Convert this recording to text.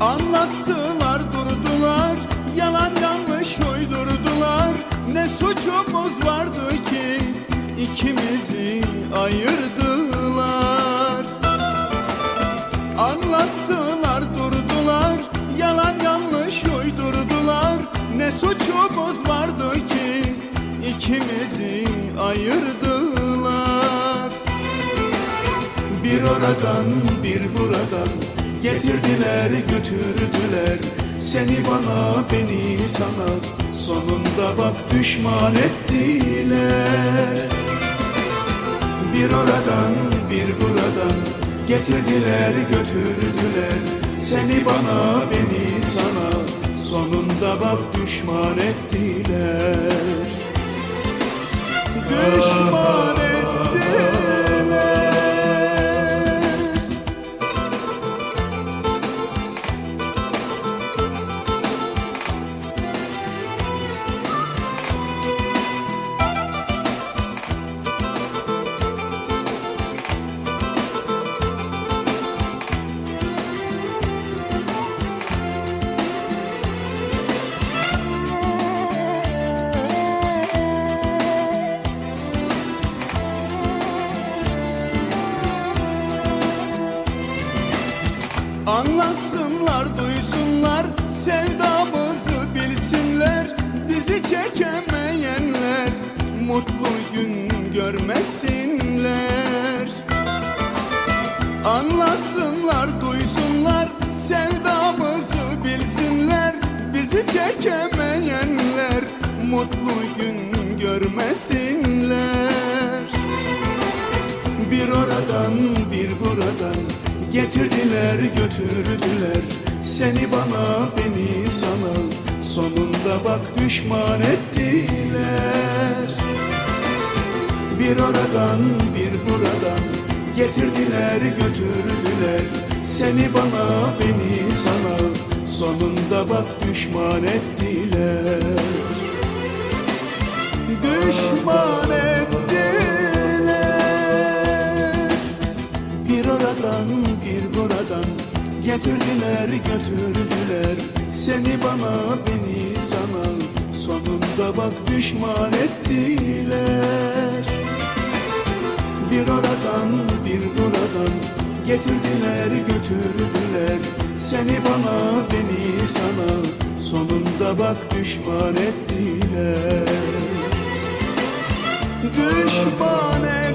Anlattılar durdular Yalan yanlış uydurdular. Ne suçumuz vardı ki ikimizi ayırdılar. Anlattılar durdular Yalan yanlış uydurdular. Ne suçumuz vardı ki ikimizi ayırdılar. Bir oradan bir buradan Getirdiler götürdüler. Seni bana beni sana. Sonunda bak düşman ettiler. Bir oradan bir buradan. Getirdiler götürdüler. Seni bana beni sana. Sonunda bak düşman ettiler. Düşman Anlasınlar, duysunlar, sevdamızı bilsinler Bizi çekemeyenler, mutlu gün görmesinler. Anlasınlar, duysunlar, sevdamızı bilsinler Bizi çekemeyenler, mutlu gün görmesinler. Bir oradan bir buradan Getirdiler götürdüler. Seni bana beni sana. Sonunda bak düşman ettiler. Bir oradan bir buradan. Getirdiler götürdüler. Seni bana beni sana. Sonunda bak düşman ettiler oradan gir buradan. Getirdiler götürdüler seni bana beni sana. Sonunda bak düşman ettiler. Bir oradan bir buradan. Getirdiler götürdüler. Seni bana beni sana. Sonunda bak düşman ettiler. Düşman ettiler